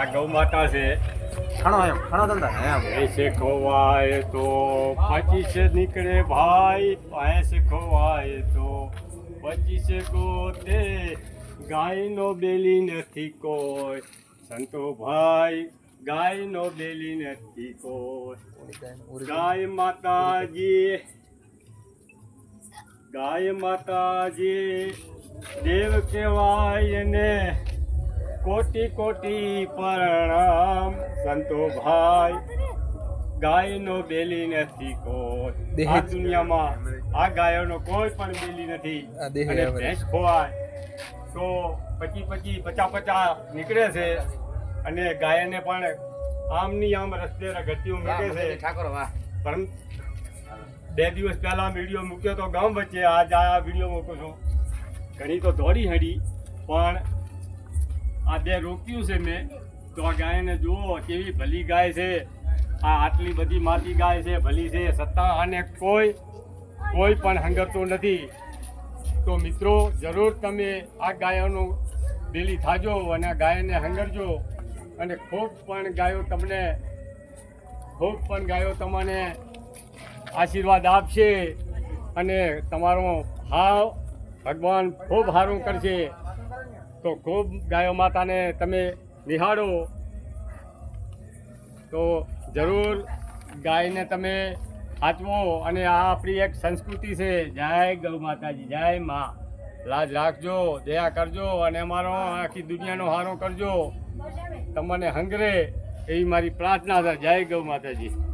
આ ગૌ માતા છે. ખણો એમ ખણો ધંધા એમ. ભેંસે ખોવાય તો પચીસે નીકળે ભાઈ પાસે ખોવાય તો પચીસે ગોતે. ગાયનો બેલી નથી કોઈ સંતો ભાઈ ગાયનો બેલી નથી કોઈ. ગાય માતાજી ગાય માતાજી દેવ કહેવાય ને કોટી કોટી પ્રણામ. સંતો ભાઈ ગાયનો બેલી નથી કોઈ. આ દુનિયામાં આ ગાયોનો કોઈ પણ બેલી નથી. અને ભેંસ ખોવાય. તો પચી પચી પચા પચા નીકળે છે. અને ગાયને પણ આમની આમ રસ્તે રગતિયું મૂકે છે. ઠાકોર પરમ બે દિવસ પહેલા વીડિયો મૂક્યો તો ગામ વચ્ચે આજ આ વીડિયો મૂકું છું. ઘણી તો દોડી હડી પણ બે રોક્યું છે મેં. તો આ ગાયને જુઓ, કેવી ભલી ગાય છે. આ આટલી બધી માતી ગાય છે, ભલી છે. સત્તા અને કોઈ કોઈ પણ હંગરતો નથી. તો મિત્રો, જરૂર તમે આ ગાયોનું ડેલી થાજો અને આ ગાયને હંગરજો. અને ખૂબ પણ ગાયો તમને, ખૂબ પણ ગાયો તમને આશીર્વાદ આપશે. અને તમારો ભાવ ભગવાન ખૂબ સારું કરશે. તો ખૂબ ગાયો માતાને તમે નિહાળો. તો જરૂર ગાયને તમે આચવો અને આ આપણી એક સંસ્કૃતિ છે. જય ગૌ માતાજી, જય માં. લાજ રાખજો, દયા કરજો અને અમારો આખી દુનિયાનો હારો કરજો. તમને હંગરે એવી મારી પ્રાર્થના છે. જય ગૌ માતાજી.